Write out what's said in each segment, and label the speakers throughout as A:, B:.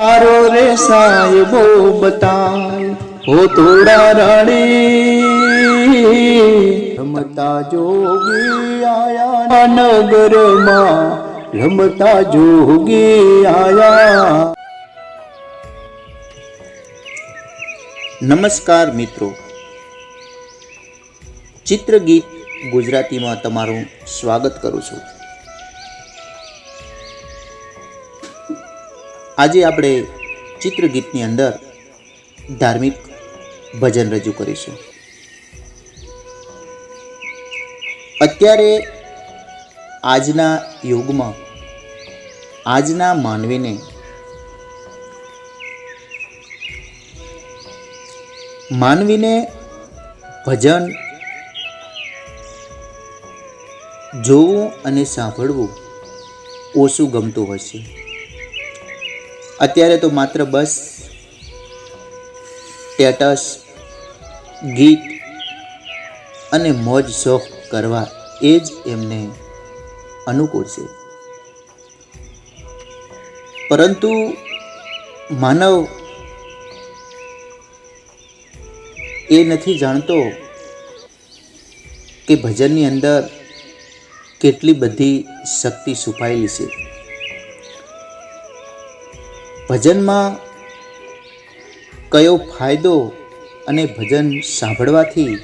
A: તારો રે સાહેબો બતાય. હો થોડા રાણી, રમતા જોગી આયા નગરમાં. રમતા જોગી આયા. નમસ્કાર મિત્રો. ચિત્રગીત ગુજરાતીમાં તમારું સ્વાગત કરું છું. આજે આપણે ચિત્રગીતની અંદર ધાર્મિક ભજન રજૂ કરીશું. અત્યારે આજના યુગમાં આજના માનવીને માનવીને ભજન જોવું અને સાંભળવું ઓછું ગમતું હોય છે. અત્યારે તો માત્ર બસ સ્ટેટસ ગીત અને મોજ શોખ કરવા એ જ એમને અનુકૂળ છે. પરંતુ માનવ એ નથી જાણતો કે ભજનની અંદર કેટલી બધી શક્તિ છુપાયેલી છે. ભજનમાં કયો ફાયદો અને ભજન સાંભળવાથી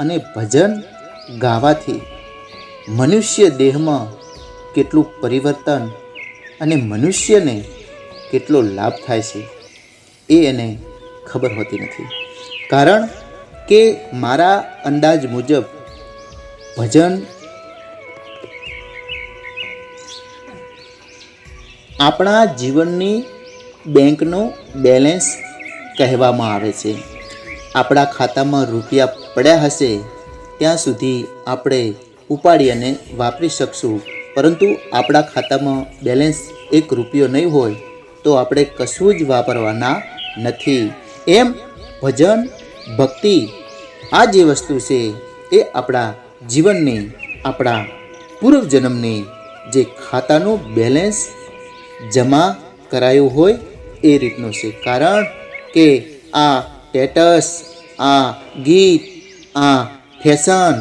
A: અને ભજન ગાવાથી મનુષ્ય દેહમાં કેટલું પરિવર્તન અને મનુષ્યને કેટલો લાભ થાય છે એ એને ખબર હોતી નથી. કારણ કે મારા અંદાજ મુજબ ભજન આપણા જીવનની બેંકનું બેલેન્સ કહેવામાં આવે છે. આપણા ખાતામાં રૂપિયા પડ્યા હશે, ત્યાં સુધી આપણે ઉપાડી અને વાપરી શકશું. પરંતુ આપણા ખાતામાં બેલેન્સ એક રૂપિયો નહીં હોય, તો આપણે કશું જ વાપરવાના નથી. એમ ભજન, ભક્તિ, આ જે વસ્તુ છે, એ આપણા જીવનની, આપણા પૂર્વજન્મની, જે ખાતાનું બેલેન્સ જમા કરાયું હોય એ રીતનું છે. કારણ કે આ સ્ટેટસ આ ગીત, આ ફેશન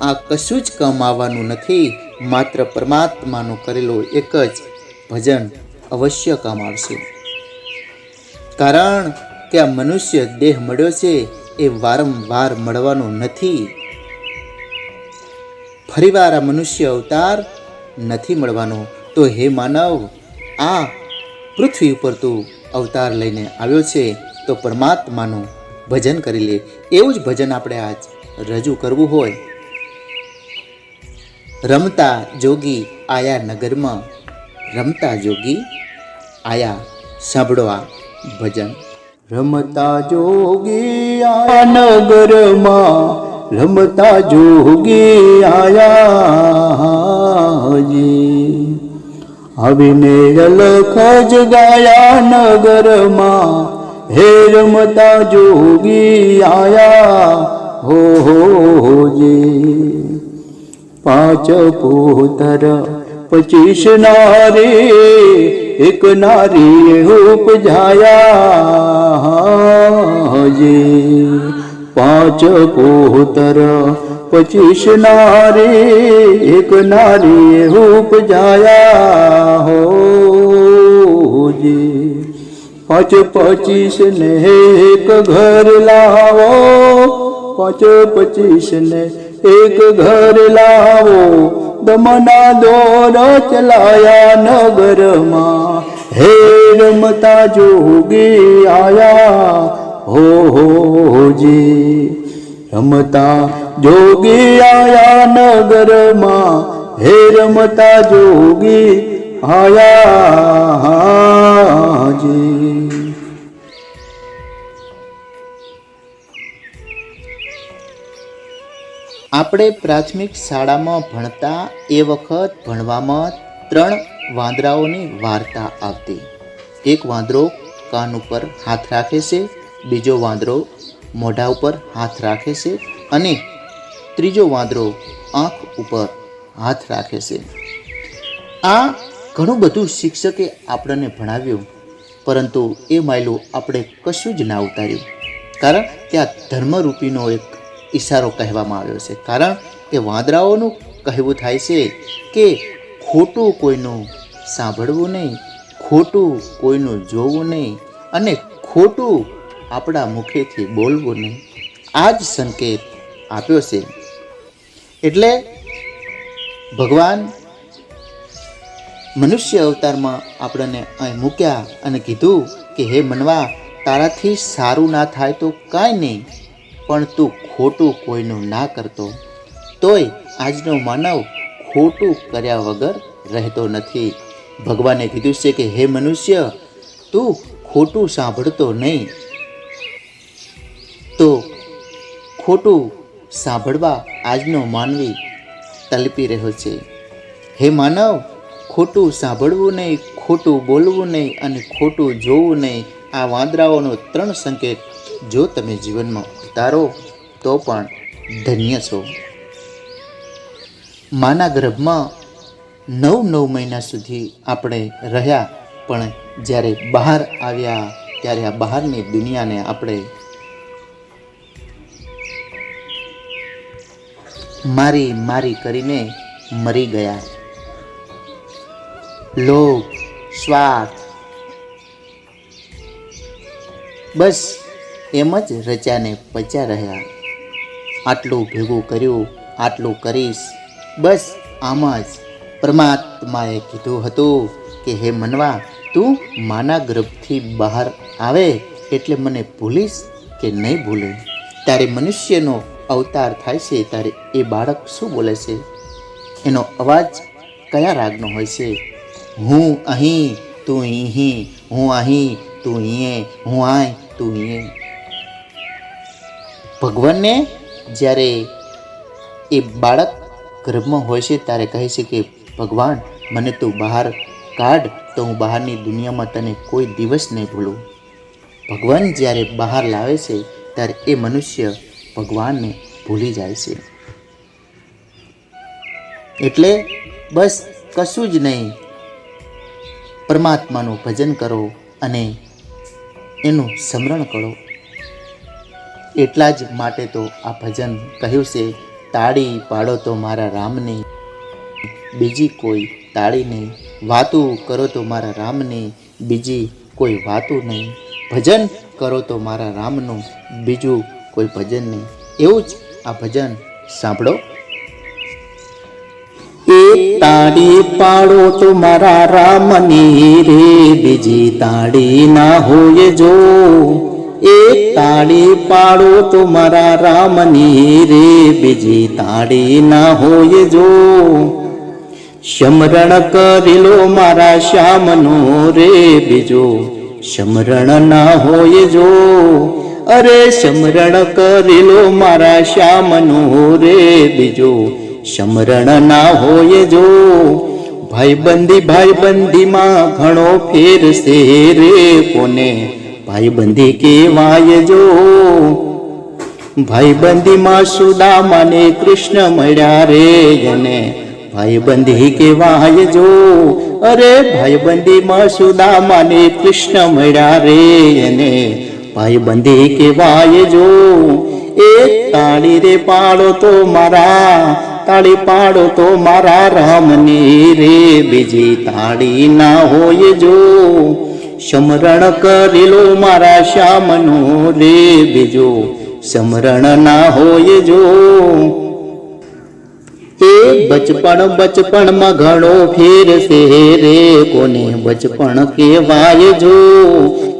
A: આ કશું જ કમાવાનું નથી. માત્ર પરમાત્માનું કરેલું એક જ ભજન અવશ્ય કામ આવશે કારણ કે આ મનુષ્ય દેહ મળ્યો છે એ વારંવાર મળવાનો નથી. ફરીવાર આ મનુષ્ય અવતાર નથી મળવાનો. તો હે માનવ, આ પૃથ્વી ઉપર તું અવતાર લઈને આવ્યો છે, તો પરમાત્માનું ભજન કરી લે. એવું જ ભજન આપણે આજ રજૂ કરવું હોય. રમતા જોગી આયા નગરમાં, રમતા જોગી આયા સાંભળો આ ભજન. રમતા જોગી આયા નગરમાં, રમતા જોગી આયા આવીને અલખ ગયા નગરમાં હે રમતા જોગી આયા. હો હો જી. પાંચ પોતર, પચીસ નારી, એક નારી ઉપજાયા. જી પાંચ પુત્ર પચીસ નારી, એક નારી ઉપજાયા હો પાંચ પચીસ ને એક ઘર લાવો, પાંચ પચીસ ને એક ઘર લાવો. દમના દોર ચલાયા નગરમાં, હે રમતા જોગી આયા હો હો જી. રમતા જોગી આયા નગરમાં, હે રમતા જોગી આયા જી આપણે પ્રાથમિક શાળામાં ભણતા એ વખત ભણવામાં ત્રણ વાંદરાઓની વાર્તા આવતી. એક વાંદરો કાન ઉપર હાથ રાખે છે, બીજો વાંદરો મોઢા ઉપર હાથ રાખે છે અને ત્રીજો વાંદરો આંખ ઉપર હાથ રાખે છે. આ ઘણું બધું શિક્ષકે આપણને ભણાવ્યું, પરંતુ એ માયલું આપણે કશું જ ના ઉતાર્યું. કારણ કે આ ધર્મરૂપીનો એક ઈશારો કહેવામાં આવ્યો છે. કારણ કે વાંદરાઓનું કહેવું થાય છે કે ખોટું કોઈનું સાંભળવું નહીં, ખોટું કોઈનું જોવું નહીં અને ખોટું આપણા મુખેથી બોલવું આ જ સંકેત આપ્યો છે. એટલે ભગવાન મનુષ્ય અવતારમાં આપણને અહીં મૂક્યા અને કીધું કે, હે મનવા, તારાથી સારું ના થાય તો કાંઈ નહીં, પણ તું ખોટું કોઈનું ના કરતો. તોય આજનો માનવ ખોટું કર્યા વગર રહેતો નથી. ભગવાને કીધું છે કે, હે મનુષ્ય, તું ખોટું સાંભળતો નહીં ખોટું સાંભળવા આજનો માનવી તલપી રહ્યો છે. હે માનવ, ખોટું સાંભળવું નહીં, ખોટું બોલવું નહીં અને ખોટું જોવું નહીં, આ વાંદરાઓનો ત્રણ સંકેત જો તમે જીવનમાં ઉતારો, તો પણ ધન્ય છો. માના ગર્ભમાં નવ નવ મહિના સુધી આપણે રહ્યા, પણ જ્યારે બહાર આવ્યા, ત્યારે આ બહારની દુનિયાને આપણે મારી મારી કરીને મરી ગયા. લોભ, સ્વાર્થ. બસ એમ જ રચાને પચ્યા રહ્યા. આટલું ભેગું કર્યું, આટલું કરીશ. બસ આમ જ પરમાત્માએ કીધું હતું કે, હે મનવા, તું માના ગર્ભથી બહાર આવે એટલે મને ભૂલીશ કે નહીં ભૂલે? ત્યારે મનુષ્યનો અવતાર થાય છે ત્યારે એ બાળક શું બોલે છે? એનો અવાજ કયા રાગનો હોય છે? હું અહીં, તું અહીં, હું અહીં, તું અહીં હું આય, તું અહીં ભગવાનને જ્યારે એ બાળક ગર્ભમાં હોય છે ત્યારે કહે છે કે, ભગવાન, મને તું બહાર કાઢ, તો હું બહારની દુનિયામાં તને કોઈ દિવસ નહીં ભૂલું. ભગવાન જ્યારે બહાર લાવે છે, ત્યારે એ મનુષ્ય ભગવાનને ભૂલી જાય છે. એટલે બસ કશું જ નહીં. પરમાત્માનું ભજન કરો અને એનું સ્મરણ કરો. એટલા જ માટે તો આ ભજન કહ્યું છે, તાળી પાડો તો મારા રામની, બીજી કોઈ તાળી નહીં વાતું કરો તો મારા રામની, બીજી કોઈ વાતું નહીં. ભજન કરો તો મારા રામનું બીજું કોઈ ભજન નહીં. એવું જ આ ભજન સાંભળો. એક તાળી પાડો તો મારા રામની રે, બીજી તાળી ના હોય જો. એક તાળી પાડો તો મારા રામની રે, બીજી તાળી ના હોય જો. સમરણ કરેલો મારા શ્યામનો રે, બીજો સમરણ ના હોય જો. અરે સમરણ કરેલો મારા શ્યામનો રે બીજો. સમરણ ના હોય જો. ભાઈબંધી ભાઈબંધીમાં ઘણો ફેર છે રે કોને? ભાઈબંધી કેવાય જો. ભાઈબંધીમાં સુદામાને કૃષ્ણ મળ્યા રે એને. ભાઈબંધી કેવાય જો. અરે ભાઈબંધીમાં સુદામાને કૃષ્ણ મળ્યા રે એને. ભાઈબંધી કહેવાય જો. એક તાળી રે પાડો તો મારા, તાળી પાડો તો મારા રામની રે. બીજી તાળી ના હોય જો. સમરણ કરેલો મારા શ્યામનો રે. બીજો સમરણ ના હોય જો. એ બચપણ બચપણમાં ઘણો ફેર છે રે કોને બચપણ કેવાય જો?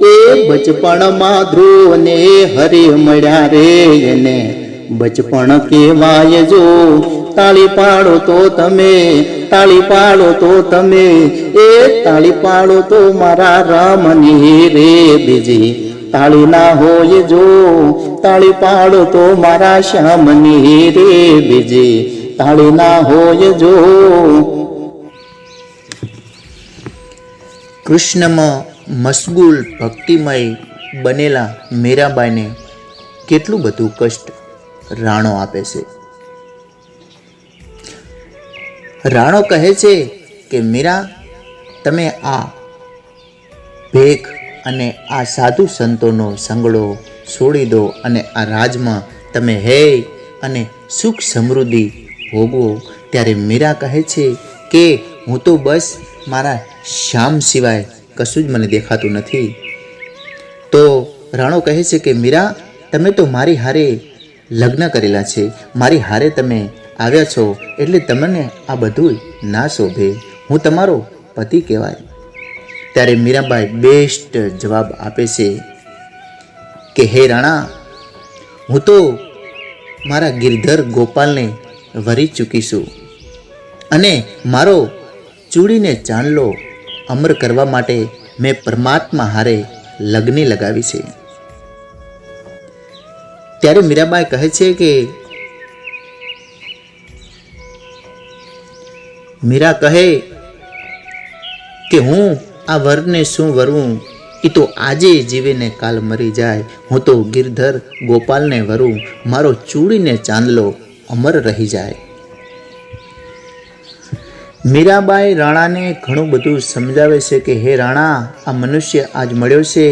A: એ બચપણમાં ધ્રુવ ને હરે મળ્યા રે એને બચપણ કેવાય જો? તાળી પાડો તો તમે તાળી પાડો તો તમે એ તાળી પાડો તો મારા રામની રે બીજી તાળી ના હોય જો? તાળી પાડો તો મારા શ્યામની રે બીજી તાળી ના હોય જો. કૃષ્ણમાં મશગુલ ભક્તિમય બનેલા મીરાબાઈને કેટલું બધું કષ્ટ રાણો આપે છે. રાણો કહે છે કે, મીરા, તમે આ ભેખ અને આ સાધુ સંતોનો સંગડો છોડી દો અને આ રાજમાં તમે હે અને સુખ સમૃદ્ધિ ભોગવો, ત્યારે મીરા કહે છે કે, હું તો બસ મારા શ્યામ સિવાય કશું જ મને દેખાતું નથી. તો રાણો કહે છે કે, મીરા, તમે તો મારી હારે લગ્ન કરેલા છે. મારી હારે તમે આવ્યા છો, એટલે તમને આ બધું ના શોભે. હું તમારો પતિ કહેવાય. ત્યારે મીરાબાઈ બેસ્ટ જવાબ આપે છે કે, હે રાણા, હું તો મારા ગિરધર ગોપાલને વરી ચૂકીશું. અને મારો ચૂડીને ચાંદલો અમર કરવા માટે મેં પરમાત્મા હારે લગ્ની લગાવી છે. ત્યારે મીરાબાઈ કહે છે કે, મીરા કહે કે હું આ વરને શું વરવું એ તો આજે જીવીને કાલ મરી જાય. હું તો ગિરધર ગોપાલને વરું. મારો ચૂડીને ચાંદલો અમર રહી જાય. મીરાબાઈ રાણાને ઘણું બધું સમજાવે છે કે, હે રાણા, આ મનુષ્ય આજ મળ્યો છે.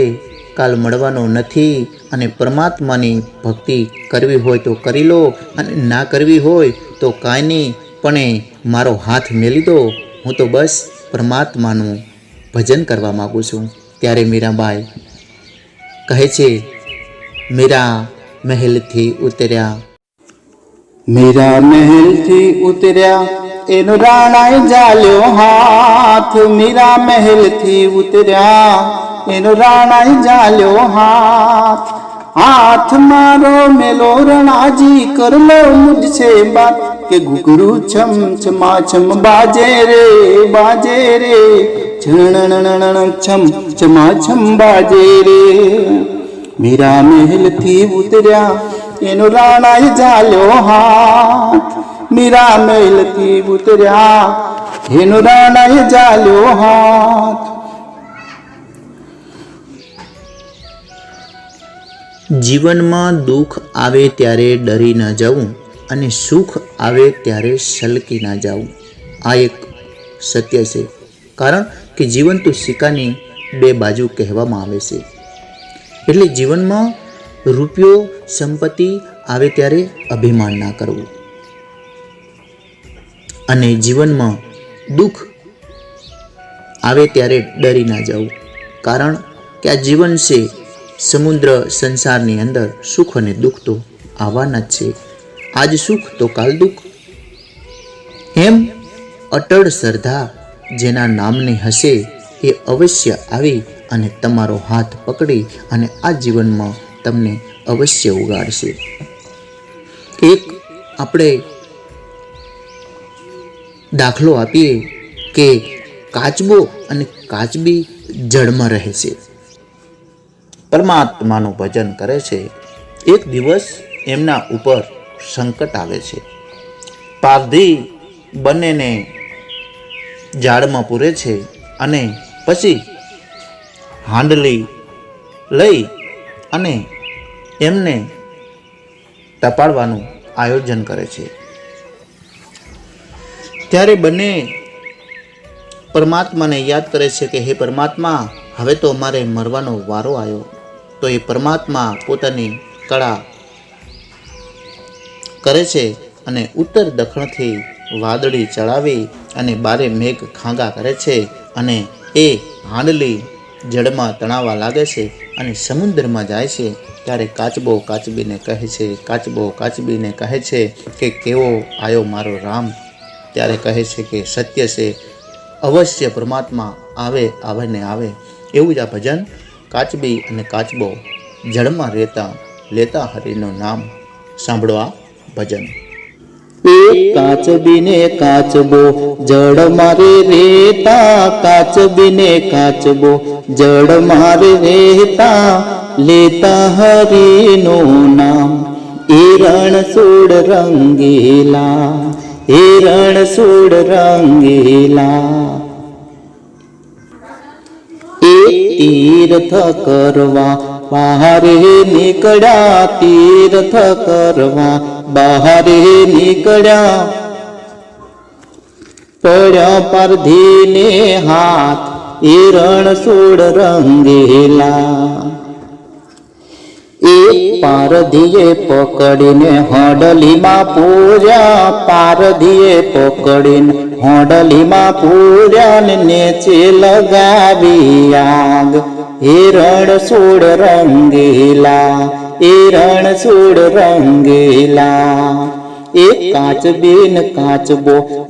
A: કાલ મળવાનો નથી અને પરમાત્માની ભક્તિ કરવી હોય તો કરી લો અને ના કરવી હોય તો કાંઈ નહીં, પણ મારો હાથ મેલી દો. હું તો બસ પરમાત્માનું ભજન કરવા માગું છું. ત્યારે મીરાબાઈ કહે છે, મીરા, મહેલથી ઉતર્યા.
B: મીરા મહેલથી ઉતર્યા એનો રાણાએ જાલ્યો હાથ મીરા મહેલથી ઉતર્યા એનો રાણાએ જાલ્યો હાથ હાથ મારો મેલો રણાજી કરલો મુજસે બાત કે ઘુઘરું છમ છમા છમ બાજે રે બાજે રે છણ છમ છમા છમ બાજે રે મીરા મહેલથી ઉતર્યા એનો રાણાઈ જાલ્યો હાથ. મીરા મહેલથી ઉતર્યા. એનો રાણાઈ જાલ્યો હાથ.
A: જીવનમાં દુઃખ આવે ત્યારે ડરી ન જવું અને સુખ આવે ત્યારે સલકી ના જવું. આ એક સત્ય છે. કારણ કે જીવન તો સિક્કાની બે બાજુ કહેવામાં આવે છે. એટલે જીવનમાં રૂપિયો, સંપત્તિ આવે ત્યારે અભિમાન ના કરવું. અને જીવનમાં દુઃખ આવે ત્યારે ડરી ના જવું. કારણ કે આ જીવન છે સમુદ્ર સંસારની અંદર સુખ અને દુઃખ તો આવવાના જ છે. આજ સુખ તો કાલ દુઃખ. એમ અટળ શ્રદ્ધા જેના નામની હશે એ અવશ્ય આવી અને તમારો હાથ પકડી અને આ જીવનમાં તમને અવશ્ય ઉગાડશે. એક આપણે દાખલો આપીએ કે કાચબો અને કાચબી જળમાં રહે છે. પરમાત્માનું ભજન કરે છે. એક દિવસ એમના ઉપર સંકટ આવે છે. પારધી બંનેને ઝાડમાં પૂરે છે અને પછી હાંડલી લઈ અને એમને ટપાડવાનું આયોજન કરે છે. ત્યારે બંને પરમાત્માને યાદ કરે છે કે, હે પરમાત્મા, હવે તો અમારે મરવાનો વારો આવ્યો. તો એ પરમાત્મા પોતાની કળા કરે છે અને ઉત્તર દક્ષિણથી વાદળી ચડાવી અને બારે મેઘ ખાંગા કરે છે અને એ હાંડલી જળમાં તણાવા લાગે છે અને સમુદ્રમાં જાય છે. ત્યારે કાચબો કાચબીને કહે છે, કાચબો કાચબીને કહે છે કે કેવો આવ્યો મારો રામ? ત્યારે કહે છે કે સત્ય છે, અવશ્ય પરમાત્મા આવે આવે ને આવે. એવું જ આ ભજન કાચબી અને કાચબો જળમાં રહેતા, લેતા હરિનું નામ સાંભળવા ભજન.
B: એક કાચબીને કાચબો જડ મારે રેતા કાચબીને કાચબો જડ મારે રેતા લેતા હરિનું નામ. હિરણ સોડ રંગીલા હિરણ રણ સોડ રંગીલા. એ તીર્થ કરવા બહારે નીકળ્યા તીર્થ કરવા, બહારે નીકળ્યા. પડ્યા પરધીને હાથ, હિરણ સોળ રંગેલા. એ પારધીએ પકડીને હોડલીમાં પૂર્યા, પારધીએ પકડીને હોડલીમાં પૂર્યા ને નેચે લગાવી આગ. એ રણછોડ રંગેલા હિરણ રણછોડ રંગેલા. એ કાચ બેન કાચબો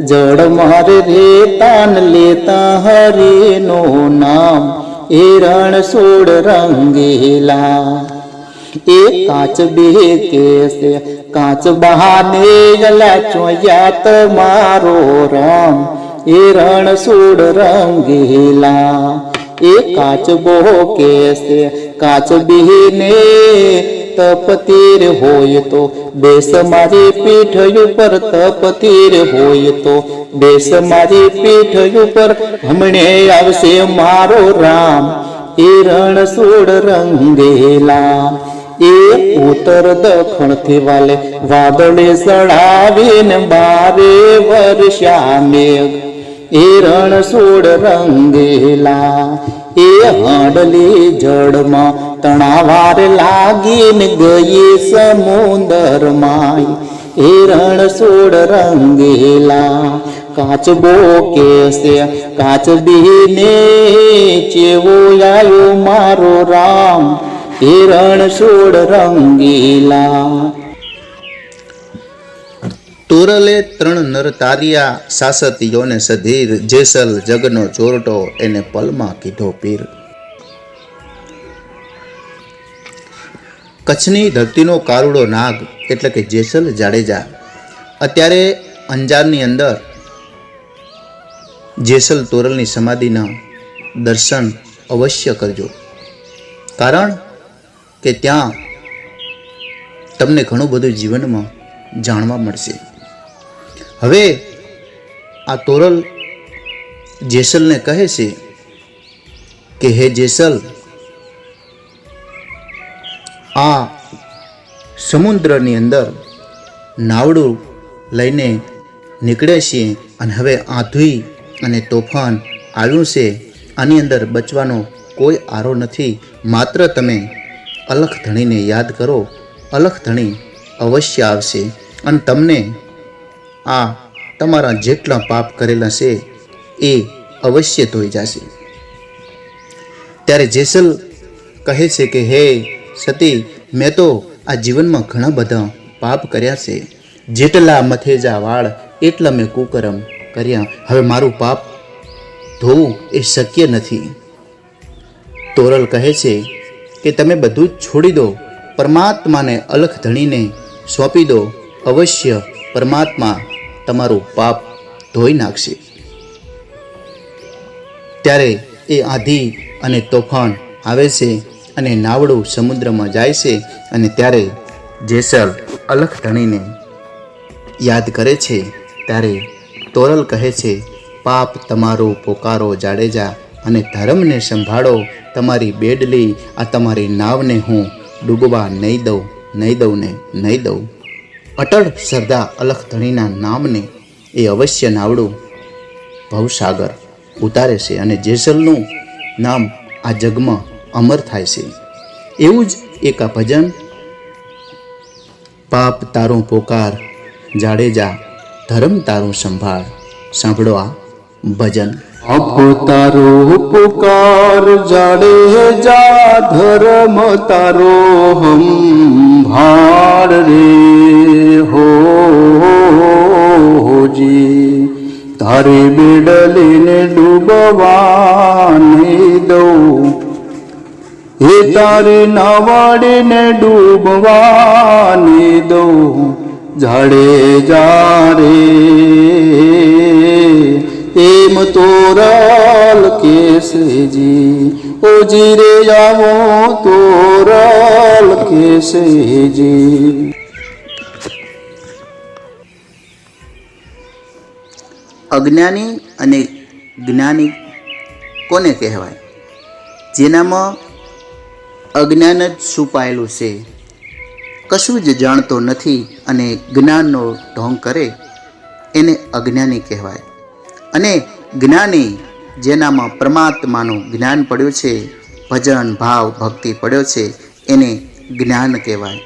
B: માર રે તાન લેતા હરિનું નામ. હિરણ રણછોડ રંગેલા. એ કાચ બે કેસે, કાચ બહાને ગલા ચોયાત મારો રામ. હિરણ રણછોડ રંગેલા. એ કાચ બો કેસે, કાચ બિહીને તપતીર હોય તો. બેસ મારી પીઠ ઉપર તપતીર હોય તો. બેસ મારી પીઠ ઉપર હમણે આવશે મારો રામ. એ રણછોડ રંગેલા એ ઉત્તર દખણથી વાલે વાદળે સડાવીને બારે વર્ષા મેઘ. એ સોળ રંગેલા, એ હાડલી જળમાં તણાવાર લાગીને ગઈ સમુંદર હિરણ સોળ રંગેલા કાચબો કેસે કાચ બીને ચેવો આવ્યો મારો રામ. હિરણ સોળ રંગેલા
A: તોરલે ત્રણ નર તારિયા યોને સધીર જેસલ જગનો ચોરટો એને પલમાં કીધો પીર. કચ્છની ધરતીનો કારુડો નાગ એટલે કે જેસલ જાડેજા. અત્યારે અંજારની અંદર જેસલ તોરલની સમાધિના દર્શન અવશ્ય કરજો. કારણ કે ત્યાં તમને ઘણું બધું જીવનમાં જાણવા મળશે. હવે આ તોરલ જેસલને કહે છે કે, હે જેસલ, આ સમુદ્રની અંદર નાવડું લઈને નીકળે છે અને હવે આંધુઈ અને તોફાન આવ્યું છે. આની અંદર બચવાનો કોઈ આરો નથી. માત્ર તમે અલખ ધણીને યાદ કરો. અલખ ધણી અવશ્ય આવશે અને તમને આ તમારા જેટલા પાપ કરેલા છે, એ અવશ્ય ધોઈ જશે. ત્યારે જેસલ કહે છે કે, હે સતી, મેં તો આ જીવનમાં ઘણા બધા પાપ કર્યા છે. જેટલા મથેજા વાળ, એટલા મેં કુકરમ કર્યા. હવે મારું પાપ ધોવું એ શક્ય નથી. તોરલ કહે છે કે, તમે બધું જ છોડી દો. પરમાત્માને અલખ ધણીને સોંપી દો. અવશ્ય પરમાત્મા તમારું પાપ ધોઈ નાખશે. ત્યારે એ આંધી અને તોફાન આવે છે અને નાવડું સમુદ્રમાં જાય છે અને ત્યારે જેસલ અલખ ધણીને યાદ કરે છે. ત્યારે તોરલ કહે છે, પાપ તમારો પોકારો જાડેજા અને ધર્મને સંભાળો. તમારી બેડલી આ તમારી નાવને હું ડૂબવા નહીં દઉં નહીં દઉં ને નહીં દઉં. અટળ સરદાર અલખ ધણીના નામને એ અવશ્ય નાવડું ભવસાગર ઉતારે છે અને જેસલનું નામ આ જગમાં અમર થાય છે. એવું જ એક આ ભજન પાપ તારું પોકાર, જાડેજા, ધર્મ તારું સંભાળ, સાંભળો આ ભજન.
B: અપ તારો પુકાર જાડે જા ધર્મ તારો હંભાળ રે હો જી તારી બેડલીને ડૂબવાની દઉં હે તારે નાવાડીને ડૂબવાની દઉં જાડે જારે એમ તોરલ કેસજી ઓ જીરે આવો તોરલ કેસજી
A: અજ્ઞાની અને જ્ઞાની કોને કહેવાય? જેનામાં અજ્ઞાન જ છુપાયેલું છે. કશું જ જાણતો નથી અને જ્ઞાનનો ઢોંગ કરે એને અજ્ઞાની કહેવાય. અને જ્ઞાની જેનામાં પરમાત્માનું જ્ઞાન પડ્યું છે, ભજન, ભાવ, ભક્તિ પડ્યો છે, એને જ્ઞાન કહેવાય.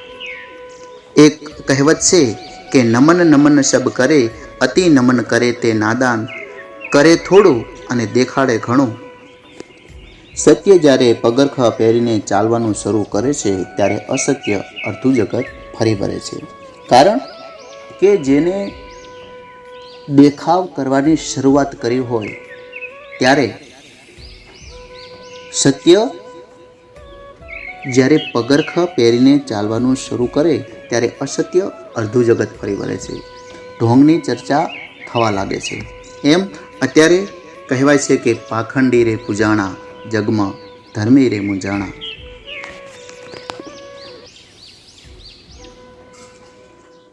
A: એક કહેવત છે કે નમન નમન શબ કરે, અતિ નમન કરે તે નાદાન, કરે થોડું અને દેખાડે ઘણું. સત્ય જ્યારે પગરખા પહેરીને ચાલવાનું શરૂ કરે છે, ત્યારે અસત્ય અડધું જગત ફરી વળે છે. કારણ કે જેને દેખાવ કરવાની શરૂઆત કરી હોય ત્યારે સત્ય જ્યારે પગરખા પહેરીને ચાલવાનું શરૂ કરે, ત્યારે અસત્ય અર્ધું જગત ફરી વળે છે. ઢોંગની ચર્ચા થવા લાગે છે. એમ અત્યારે કહેવાય છે કે પાખંડી રે પૂજાણા, જગમાં ધર્મી રે મુંજાણા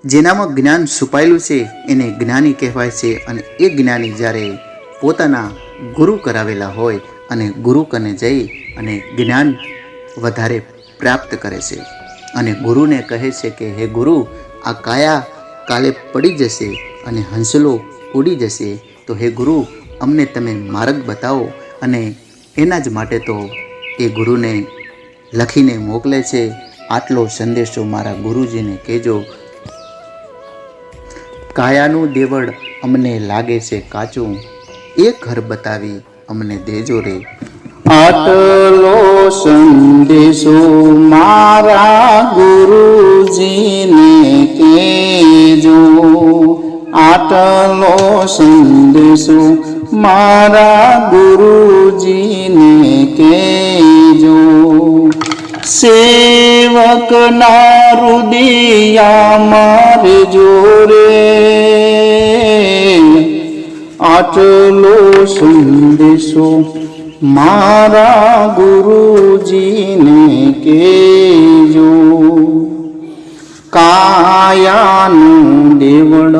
A: જેનામાં જ્ઞાન છુપાયેલું છે, એને જ્ઞાની કહેવાય છે અને એ જ્ઞાની જ્યારે પોતાના ગુરુ કરાવેલા હોય અને ગુરુ કને જઈ અને જ્ઞાન વધારે પ્રાપ્ત કરે છે. અને ગુરુને કહે છે કે, હે ગુરુ, આ કાયા કાલે પડી જશે અને હંસલો ઉડી જશે. તો હે ગુરુ, અમને તમે માર્ગ બતાવો. અને એના જ માટે તો એ ગુરુને લખીને મોકલે છે, આટલો સંદેશો મારા ગુરુજીને કહેજો. કાયાનું દેવળ અમને લાગે છે કાચું. એ ઘર બતાવી અમને દેજો રે.
B: આટલો સંદેશો મારા ગુરુજીને કેજો આટલો સંદેશો મારા ગુરુજીને કેજો સેવકના રુદિયા મારે જોરે આટલો સંદેશો મારા ગુરુજીને કેજો કાયાનું દેવળ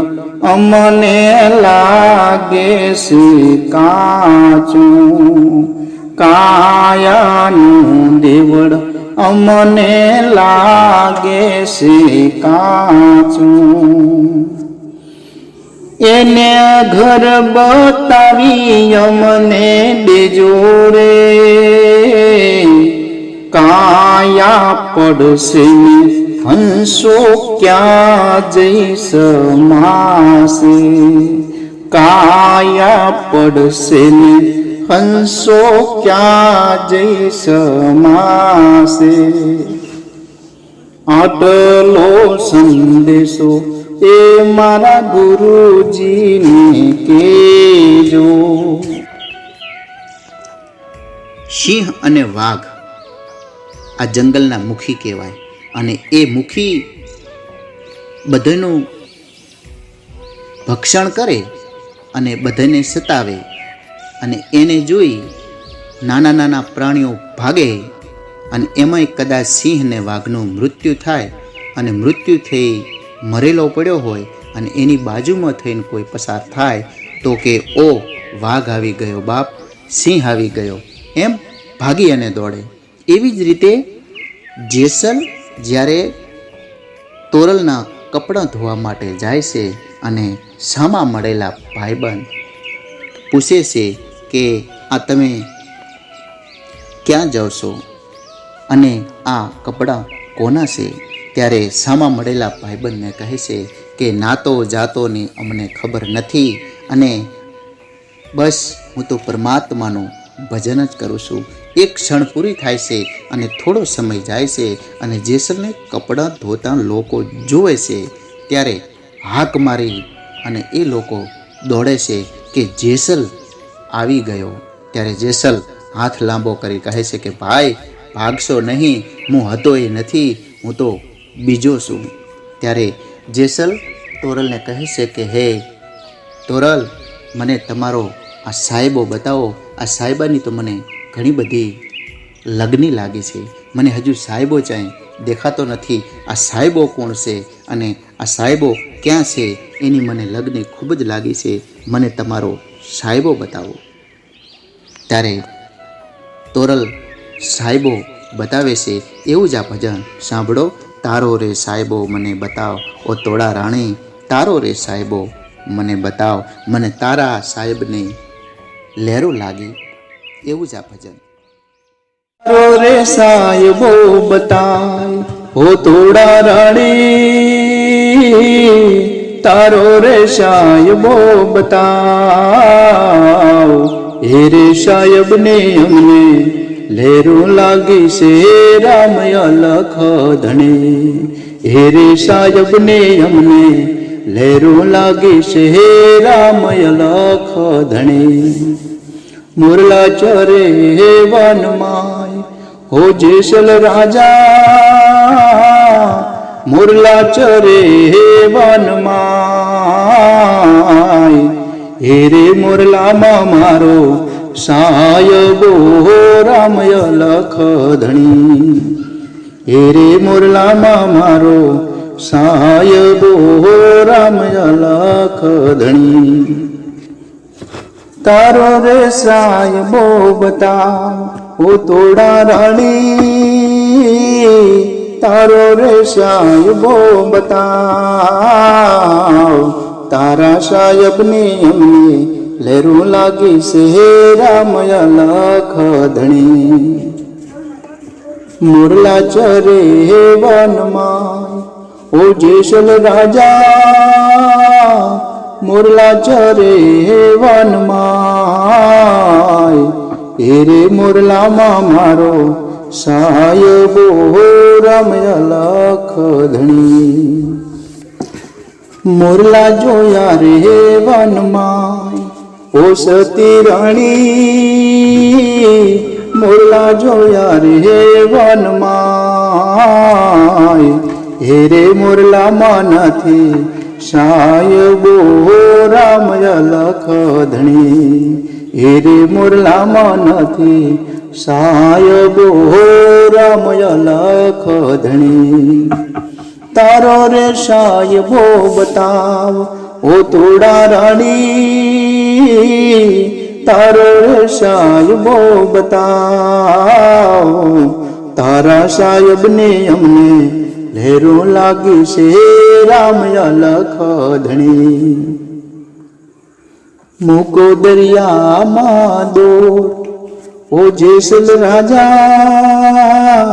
B: અમને લાગે છે કાચું. કાયાનું દેવળ અમને લાગે છે કાચું. એને ઘર બતાવી અમને દેજો કાયા પડશે હંસો ક્યાં જઈશ માસે કાયા પડશે હંસો ક્યાં જઈશ માસે આટલો સંદેશો એ મારા ગુરુજીને કેજો.
A: સિંહ અને વાઘ આ જંગલના મુખી કહેવાય અને એ મુખી બધાનું ભક્ષણ કરે અને બધાને સતાવે અને એને જોઈ નાના નાના પ્રાણીઓ ભાગે અને એમાંય કદાચ સિંહ ને વાઘનું મૃત્યુ થાય અને મૃત્યુ થઈ મરેલો પડ્યો હોય અને એની બાજુમાં થઈને કોઈ પસાર થાય તો કે, ઓ, વાઘ આવી ગયો બાપ, સિંહ આવી ગયો. એમ ભાગી અને દોડે. એવી જ રીતે જેસલ જ્યારે તોરલના કપડાં ધોવા માટે જાય છે અને સામા મળેલા ભાઈબંધ પૂછે છે કે, આ તમે ક્યાં જાઓ છો? અને આ કપડાં કોના છે? ત્યારે સામા મળેલા ભાઈબંધને કહે છે કે નાતો જાતોની અમને ખબર નથી અને બસ હું તો પરમાત્માનું ભજન જ કરું છું. એક ક્ષણ પૂરી થાય છે અને થોડો સમય જાય છે અને જેસલને કપડાં ધોતા લોકો જુએ છે, ત્યારે હાક મારી અને એ લોકો દોડે છે કે જેસલ આવી ગયો. ત્યારે જેસલ હાથ લાંબો કરી કહે છે કે, ભાઈ, ભાગશો નહીં. હું હતો એ નથી. હું તો બીજો શું? ત્યારે જેસલ તોરલને કહે છે કે, હે તોરલ, મને તમારો આ સાહેબો બતાવો. આ સાહેબાની તો મને ઘણી બધી લગ્ની લાગે છે. મને હજુ સાહેબો ચાય દેખાતો નથી. આ સાહેબો કોણ છે અને આ સાહેબો ક્યાં છે? એની મને લગ્ન ખૂબ જ લાગી છે. મને તમારો સાહેબો બતાવો. ત્યારે તોરલ સાહેબો બતાવે છે, એવું જ આ ભજન સાંભળો. તારો રે સાહેબો, મને બતાવ. ઓ તોડા રાણી, તારો રે સાહેબો, મને બતાવ. મને તારા સાહેબને લહેરો લાગી એવું જ આ ભજન.
B: તારો રે સાહેબો બતાવ ઓ તોડા રાણી, તારો રે સાહેબો, બતાવ. હે રે સાહેબ ને અમને લેરું લાગી છે રામ અલખ ધણે. હેરે સાહેબ ને અમને લેરું લાગી છે રામ અલખ ધણે. મુરલા ચરે હે વનમાય હો જેસલ રાજા. મુરલા ચરે હે વનમાય હે રે મુરલામાં મારો સાયબો રામય લખ ધણી. હે રે મુરલામાં મારો સાયબો રામય લખ ધણી. તારો રે સાયબો બતા ઓ તોડા રાણી. તારો રે સાયબો બતા તારા સાયબને અમને લેરું લાગી છે રામય લખ ધણી મુરલા ચરે હે વનમાં ઓ જેસલ રાજા. મુરલા ચરે હે વનમાં હે રે મુરલામાં મારો સાયબો રમયા લાખ ધણી મુરલા જોયા રે વનમાય ઓ સતી રાણી, મોરલા જોયા રે વનમાં હેરે મુરલામાં નથી સાય બો રામ ધણી હેરે મુરલામાં નથી સાય બો રામ ધણી તારો રે સાયબો બતાવ, ઓ તોડા રાણી તારો સાહેબો બતાવ. તારા સાહેબને અમને લહેરો લાગી છે રામયા લખ ધણી મૂકો દરિયામાં દોટ, ઓ જેસલ રાજા.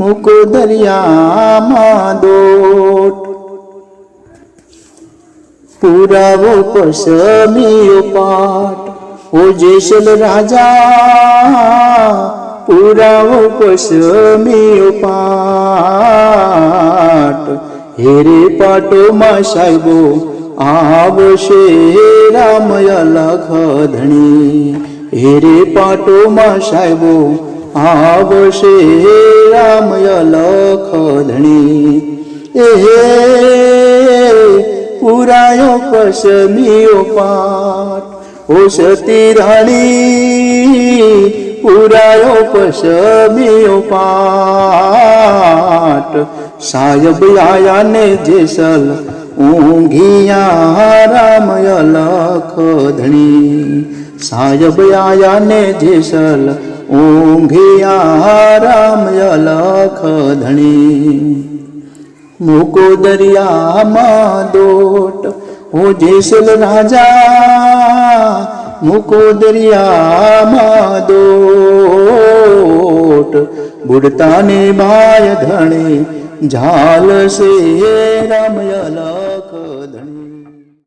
B: મૂકો દરિયામાં દોટ પુરાવો પસમીયો પાટ ઓ જેસલ રાજા પુરાવો પસમીયો પાટ હેરે પાટોમાં સાહેબો આવશે રામયા લખ ધણી હેરે પાટોમાં સાહેબો આવશે રામયા લખ ધણી એ હે પુરાયો પશનીઓ પાટ ઓ સતી રાણી પુરાયો પશમીઓ પાટ સાયબ આયા ને જેસલ, ઊંઘિયા રામય લખ ધણી સાયબ આયા ને જેસલ, ઊંઘિયા રામય લખ મૂકો દરિયામાં દોટ. હો જેસલ રાજા, મૂકો દરિયામાં દોટ. બુડતાને બાય ધણે ઝાલ સે રામયલા.